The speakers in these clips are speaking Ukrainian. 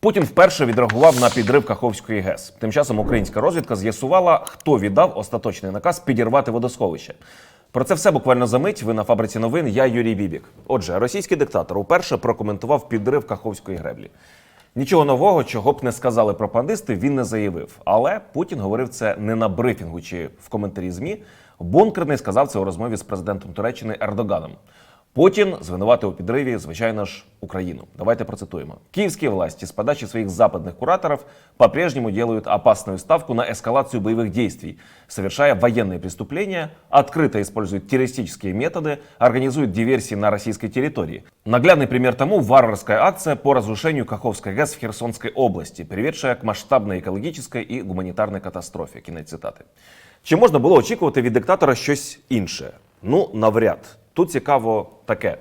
Путін вперше відреагував на підрив Каховської ГЕС. Тим часом українська розвідка з'ясувала, хто віддав остаточний наказ підірвати водосховище. Про це все буквально за мить. Ви на фабриці новин. Я Юрій Бібік. Отже, російський диктатор уперше прокоментував підрив Каховської греблі. Нічого нового, чого б не сказали пропагандисти, він не заявив. Але Путін говорив це не на брифінгу чи в коментарі ЗМІ. Бункерний сказав це у розмові з президентом Туреччини Ердоганом. Путін звинуватив у підриві, звичайно ж, Украину. Давайте процитуємо. Киевские власти с подачи своих западных кураторов по-прежнему делают опасную ставку на эскалацию боевых действий, совершая военные преступления, открыто используют террористические методы, организуют диверсии на российской территории. Наглядный пример тому – варварская акция по разрушению Каховской ГЭС в Херсонской области, приведшая к масштабной экологической и гуманитарной катастрофе. Кінець цитати. Чи можна було очікувати від диктатора щось інше? Ну, навряд. Тут цікаво таке.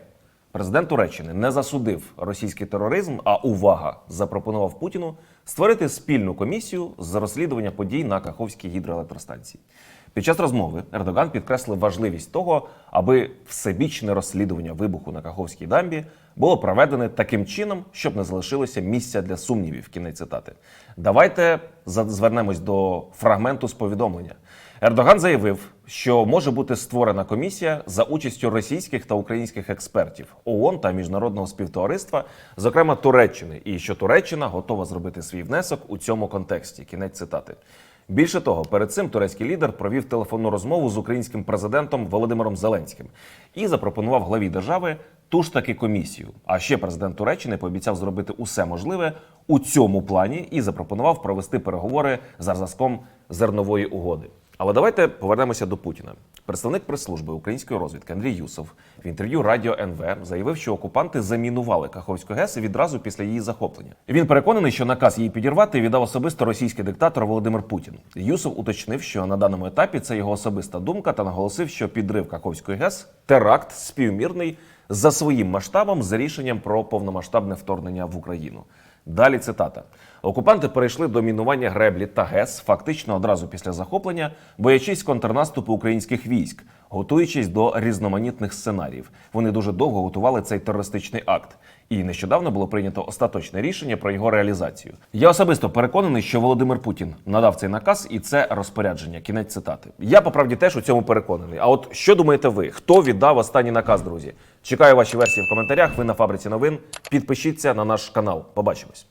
Президент Туреччини не засудив російський тероризм, а увага запропонував Путіну створити спільну комісію з розслідування подій на Каховській гідроелектростанції. Під час розмови Ердоган підкреслив важливість того, аби всебічне розслідування вибуху на Каховській дамбі було проведене таким чином, щоб не залишилося місця для сумнівів. Кінець цитати. Давайте звернемось до фрагменту з повідомлення. Ердоган заявив, що може бути створена комісія за участю російських та українських експертів ООН та міжнародного співтовариства, зокрема Туреччини, і що Туреччина готова зробити свій внесок у цьому контексті. Кінець цитати. Більше того, перед цим турецький лідер провів телефонну розмову з українським президентом Володимиром Зеленським і запропонував главі держави ту ж таки комісію. А ще президент Туреччини пообіцяв зробити усе можливе у цьому плані і запропонував провести переговори за зразком зернової угоди. Але давайте повернемося до Путіна. Представник прес-служби української розвідки Андрій Юсов в інтерв'ю Радіо НВ заявив, що окупанти замінували Каховську ГЕС відразу після її захоплення. Він переконаний, що наказ її підірвати віддав особисто російський диктатор Володимир Путін. Юсов уточнив, що на даному етапі це його особиста думка та наголосив, що підрив Каховської ГЕС теракт співмірний за своїм масштабом з рішенням про повномасштабне вторгнення в Україну. Далі цитата: окупанти перейшли до мінування греблі та ГЕС фактично одразу після захоплення, боячись контрнаступу українських військ, готуючись до різноманітних сценаріїв. Вони дуже довго готували цей терористичний акт. І нещодавно було прийнято остаточне рішення про його реалізацію. Я особисто переконаний, що Володимир Путін надав цей наказ, і це розпорядження. Кінець цитати. Я по правді теж у цьому переконаний. А от що думаєте ви? Хто віддав останній наказ, друзі? Чекаю ваші версії в коментарях. Ви на фабриці новин. Підпишіться на наш канал. Побачимось.